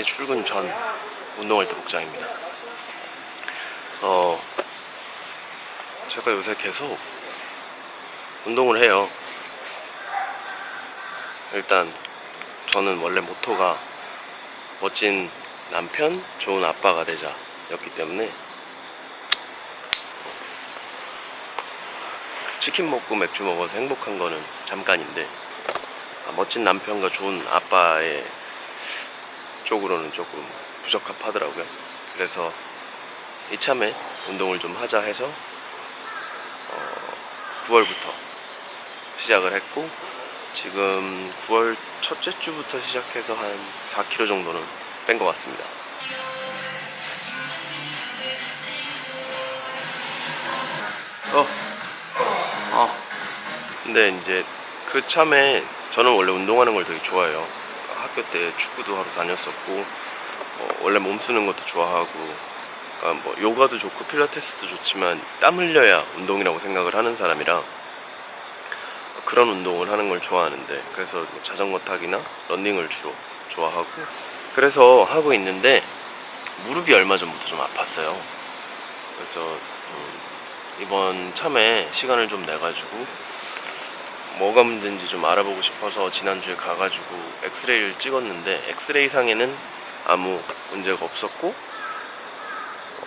8시에 출근 전 운동할 때 복장입니다. 어, 제가 요새 계속 운동을 해요. 일단 저는 원래 모토가 멋진 남편, 좋은 아빠가 되자 였기 때문에 치킨 먹고 맥주 먹어서 행복한 거는 잠깐인데 아, 멋진 남편과 좋은 아빠의 쪽으로는 조금 부적합하더라고요. 그래서 이참에 운동을 좀 하자 해서 어, 9월부터 시작을 했고 지금 9월 첫째 주부터 시작해서 한 4kg 정도는 뺀 것 같습니다. 어, 어. 근데 이제 그 참에 저는 원래 운동하는 걸 되게 좋아해요. 학교 때 축구도 하러 다녔었고 어, 원래 몸 쓰는 것도 좋아하고 그러니까 뭐 요가도 좋고 필라테스도 좋지만 땀 흘려야 운동이라고 생각을 하는 사람이라 그런 운동을 하는 걸 좋아하는데 그래서 뭐 자전거 타기나 런닝을 주로 좋아하고 그래서 하고 있는데 무릎이 얼마 전부터 좀 아팠어요. 그래서 음, 이번 참에 시간을 좀 내가지고 뭐가 문제인지 좀 알아보고 싶어서 지난주에 가가지고 엑스레이를 찍었는데 엑스레이 상에는 아무 문제가 없었고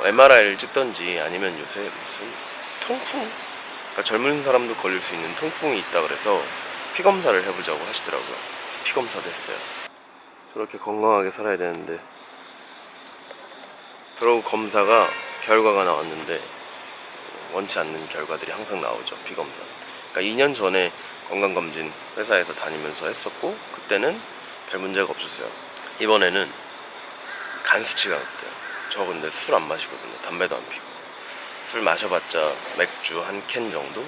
MRI를 찍던지 아니면 요새 무슨 통풍 그러니까 젊은 사람도 걸릴 수 있는 통풍이 있다 그래서 피 검사를 해보자고 하시더라고요. 그래서 피 검사도 했어요. 저렇게 건강하게 살아야 되는데 그러고 검사가 결과가 나왔는데 원치 않는 결과들이 항상 나오죠 피 검사. 그러니까 2년 전에 건강검진 회사에서 다니면서 했었고 그때는 별 문제가 없었어요. 이번에는 간 수치가 높대요. 저 근데 술 안 마시거든요. 담배도 안 피고. 술 마셔봤자 맥주 한 캔 정도?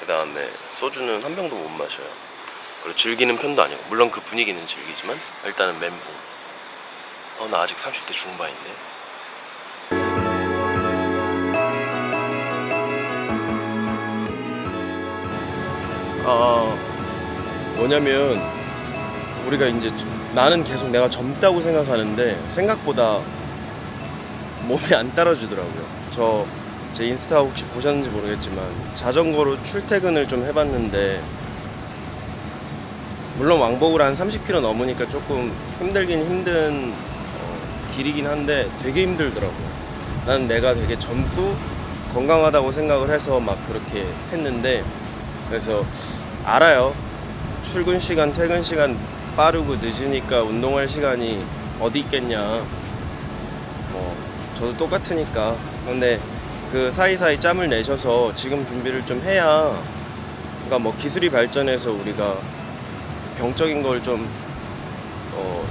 그 다음에 소주는 한 병도 못 마셔요. 그리고 즐기는 편도 아니고 물론 그 분위기는 즐기지만 일단은 멘붕. 어 나 아직 30대 중반인데. 아 뭐냐면 우리가 이제 나는 계속 내가 젊다고 생각하는데 생각보다 몸이 안 따라주더라고요. 저 제 인스타 혹시 보셨는지 모르겠지만 자전거로 출퇴근을 좀 해봤는데 물론 왕복을 한 30km 넘으니까 조금 힘들긴 힘든 어, 길이긴 한데 되게 힘들더라고요. 난 내가 되게 젊고 건강하다고 생각을 해서 막 그렇게 했는데 그래서 알아요. 출근 시간, 퇴근 시간 빠르고 늦으니까 운동할 시간이 어디 있겠냐. 뭐 저도 똑같으니까. 근데 그 사이사이 짬을 내셔서 지금 준비를 좀 해야 그러니까 뭐 기술이 발전해서 우리가 병적인 걸좀 어,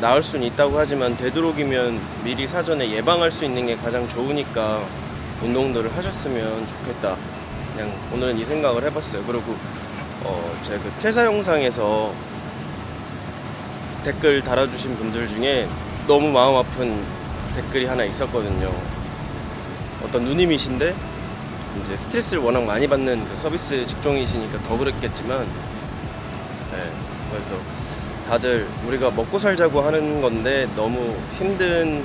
나을 수는 있다고 하지만 되도록이면 미리 사전에 예방할 수 있는 게 가장 좋으니까 운동들을 하셨으면 좋겠다. 그냥 오늘은 이 생각을 해봤어요. 그리고 어, 제가 그 퇴사 영상에서 댓글 달아주신 분들 중에 너무 마음 아픈 댓글이 하나 있었거든요. 어떤 누님이신데 이제 스트레스를 워낙 많이 받는 그 서비스 직종이시니까 더 그랬겠지만, 네, 그래서 다들 우리가 먹고 살자고 하는 건데 너무 힘든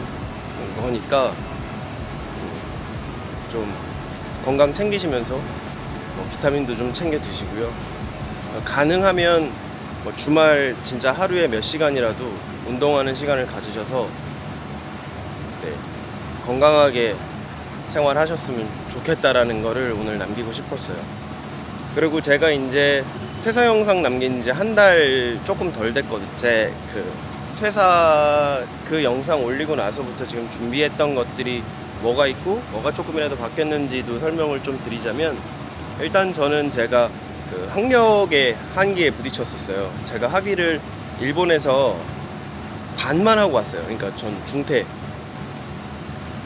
거니까 음, 좀 건강 챙기시면서 뭐 비타민도 좀 챙겨 드시고요. 어, 가능하면 뭐 주말 진짜 하루에 몇 시간이라도 운동하는 시간을 가지셔서 네, 건강하게 생활하셨으면 좋겠다라는 거를 오늘 남기고 싶었어요. 그리고 제가 이제 퇴사 영상 남긴 지 한 달 조금 덜 됐거든요. 제 그 퇴사 그 영상 올리고 나서부터 지금 준비했던 것들이 뭐가 있고 뭐가 조금이라도 바뀌었는지도 설명을 좀 드리자면 일단 저는 제가 그 학력의 한계에 부딪혔었어요. 제가 학위를 일본에서 반만 하고 왔어요. 그러니까 전 중퇴.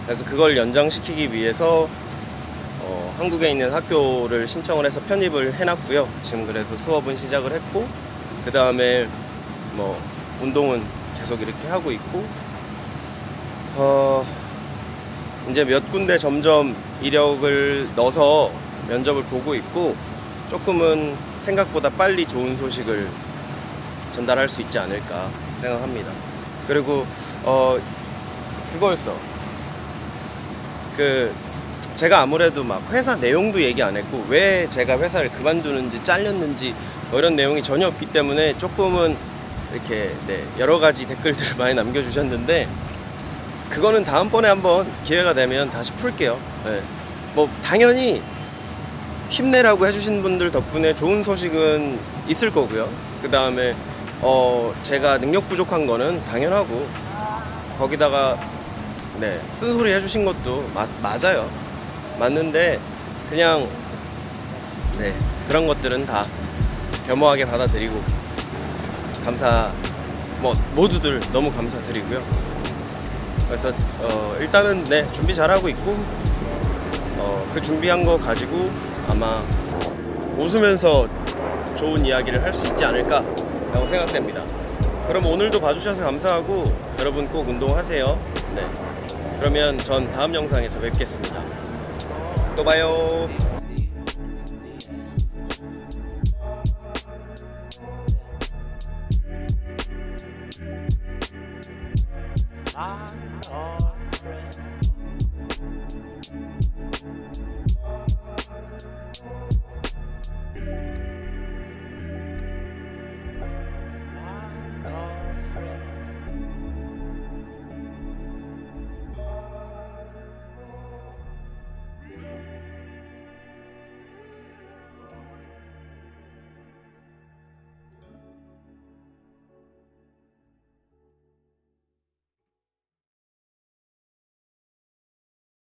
그래서 그걸 연장시키기 위해서 어, 한국에 있는 학교를 신청을 해서 편입을 해놨고요. 지금 그래서 수업은 시작을 했고 그 다음에 뭐 운동은 계속 이렇게 하고 있고 어, 이제 몇 군데 점점 이력을 넣어서 면접을 보고 있고 조금은 생각보다 빨리 좋은 소식을 전달할 수 있지 않을까 생각합니다. 그리고 어 그거였어. 그 제가 아무래도 막 회사 내용도 얘기 안 했고 왜 제가 회사를 그만두는지 잘렸는지 뭐 이런 내용이 전혀 없기 때문에 조금은 이렇게 네, 여러 가지 댓글들을 많이 남겨주셨는데 그거는 다음번에 한번 기회가 되면 다시 풀게요. 네. 뭐 당연히 힘내라고 해주신 분들 덕분에 좋은 소식은 있을 거고요. 그 다음에 어 제가 능력 부족한 거는 당연하고 거기다가 네 쓴소리 해주신 것도 마, 맞아요. 맞는데 그냥 네 그런 것들은 다 겸허하게 받아들이고 감사 뭐 모두들 너무 감사드리고요. 그래서 어 일단은 네 준비 잘하고 있고 어, 그 준비한 거 가지고 아마 웃으면서 좋은 이야기를 할 수 있지 않을까라고 생각됩니다. 그럼 오늘도 봐주셔서 감사하고 여러분 꼭 운동하세요. 네. 그러면 전 다음 영상에서 뵙겠습니다. 또 봐요.